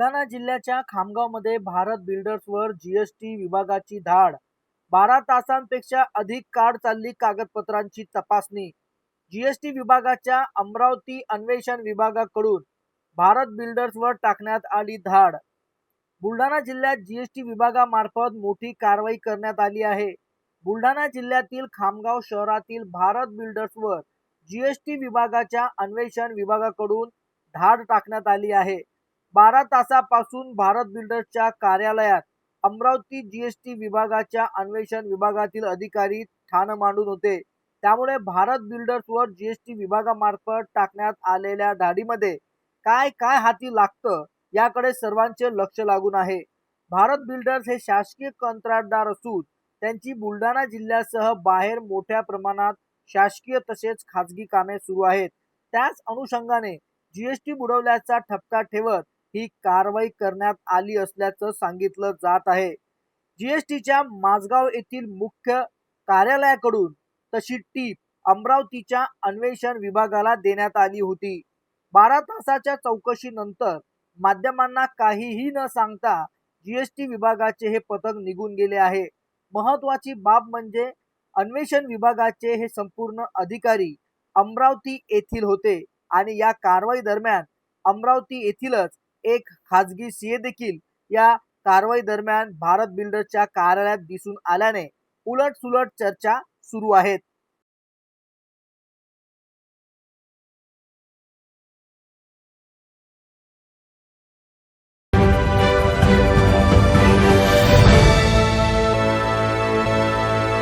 बुलढाणा जिल्ह्याच्या खामगावमध्ये भारत बिल्डर्सवर जीएसटी विभागाची धाड. बारा तासांपेक्षा अधिक काळ चालली कागदपत्रांची तपासणी. जीएसटी विभागाच्या अमरावती अन्वेषण विभागाकडून भारत बिल्डर्सवर टाकण्यात आली धाड. बुलढाणा जिल्ह्यात जीएसटी विभागामार्फत मोठी कारवाई करण्यात आली आहे. बुलढाणा जिल्ह्यातील खामगाव शहरातील भारत बिल्डर्सवर जीएसटी विभागाच्या अन्वेषण विभागाकडून धाड टाकण्यात आली आहे. बारा तासापासून भारत बिल्डर्सच्या कार्यालयात अमरावती जीएसटी विभागाच्या अन्वेषण विभागातील अधिकारी ठाण मांडून होते. त्यामुळे भारत बिल्डर्सवर जीएसटी विभागामार्फत टाकण्यात आलेल्या धाडीमध्ये काय काय हाती लागतं याकडे सर्वांचे लक्ष लागून आहे. भारत बिल्डर्स हे शासकीय कंत्राटदार असून त्यांची बुलढाणा जिल्ह्यासह बाहेर मोठ्या प्रमाणात शासकीय तसेच खाजगी कामे सुरू आहेत. त्याच अनुषंगाने जीएसटी बुडवल्याचा ठपका ठेवत ही कारवाई करण्यात आली असल्याचं सांगितलं जात आहे. जीएसटीच्या माझगाव येथील मुख्य कार्यालयाकडून तशी टीप अमरावतीच्या अन्वेषण विभागाला देण्यात आली होती. बारा तासाच्या चौकशीनंतर माध्यमांना काहीही न सांगता जीएसटी विभागाचे हे पथक निघून गेले आहे. महत्वाची बाब म्हणजे अन्वेषण विभागाचे हे संपूर्ण अधिकारी अमरावती येथील होते आणि या कारवाई दरम्यान अमरावती येथीलच एक खाजगी सीए देखील या कारवाई दरम्यान भारत बिल्डरच्या कार्यालयात दिसून आल्याने उलट सुलट चर्चा सुरू आहेत.